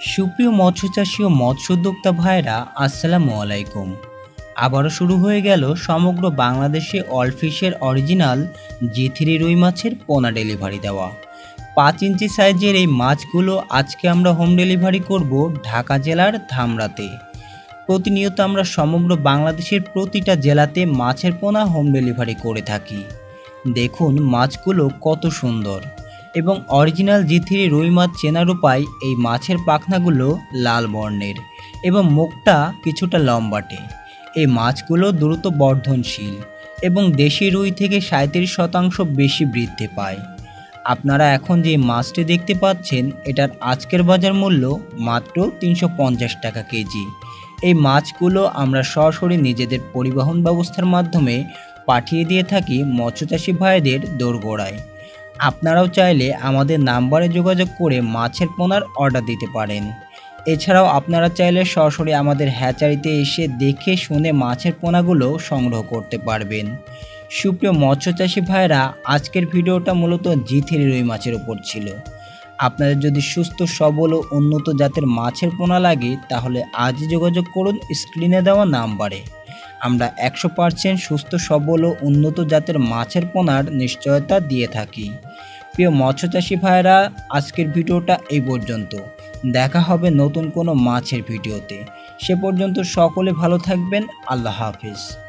সুপ্রিয় মৎস্য চাষী ও মৎস্যোদ্যোক্তা ভাইরা আসসালামু আলাইকুম। আবারও শুরু হয়ে গেল সমগ্র বাংলাদেশে অলফিশের অরিজিনাল জি থ্রি রুই মাছের পোনা ডেলিভারি দেওয়া। পাঁচ ইঞ্চি সাইজের এই মাছগুলো আজকে আমরা হোম ডেলিভারি করব ঢাকা জেলার ধামরাতে। প্রতিনিয়ত আমরা সমগ্র বাংলাদেশের প্রতিটা জেলাতে মাছের পোনা হোম ডেলিভারি করে থাকি। দেখুন মাছগুলো কত সুন্দর। এবং অরিজিনাল জি থ্রি রুই মাছ চেনার উপায় এই মাছের পাখনাগুলো লাল বর্ণের এবং মুখটা কিছুটা লম্বাটে। এই মাছগুলো দ্রুত বর্ধনশীল এবং দেশি রুই থেকে সাঁত্রিশ শতাংশ বেশি বৃদ্ধি পায়। আপনারা এখন যে মাছটি দেখতে পাচ্ছেন, এটার আজকের বাজার মূল্য মাত্র তিনশো পঞ্চাশ টাকা কেজি। এই মাছগুলো আমরা সরাসরি নিজেদের পরিবহন ব্যবস্থার মাধ্যমে পাঠিয়ে দিয়ে থাকি মৎস্যচাষী ভাইদের দোরগোড়ায়। আপনারাও চাইলে আমাদের নাম্বারে যোগাযোগ করে মাছের পোনার অর্ডার দিতে পারেন। এছাড়াও আপনারা চাইলে সরাসরি আমাদের হ্যাচারিতে এসে দেখে শুনে মাছের পোনাগুলো সংগ্রহ করতে পারবেন। সুপ্রিয় মৎস্যচাষী ভাইরা আজকের ভিডিওটা মূলত জি রুই মাছের উপর ছিল। আপনাদের যদি সুস্থ, সবল ও উন্নত জাতের মাছের পোনা লাগে, তাহলে আজই যোগাযোগ করুন স্ক্রিনে দেওয়া নাম্বারে। আমরা একশো পার্সেন্ট সুস্থ, সবল ও উন্নত জাতের মাছের পোনার নিশ্চয়তা দিয়ে থাকি। প্রিয় মৎস্যচাষী ভাইরা আজকের ভিডিওটা এই পর্যন্ত। দেখা হবে নতুন কোনো মাছের ভিডিওতে। সে পর্যন্ত সকলে ভালো থাকবেন। আল্লাহ হাফিজ।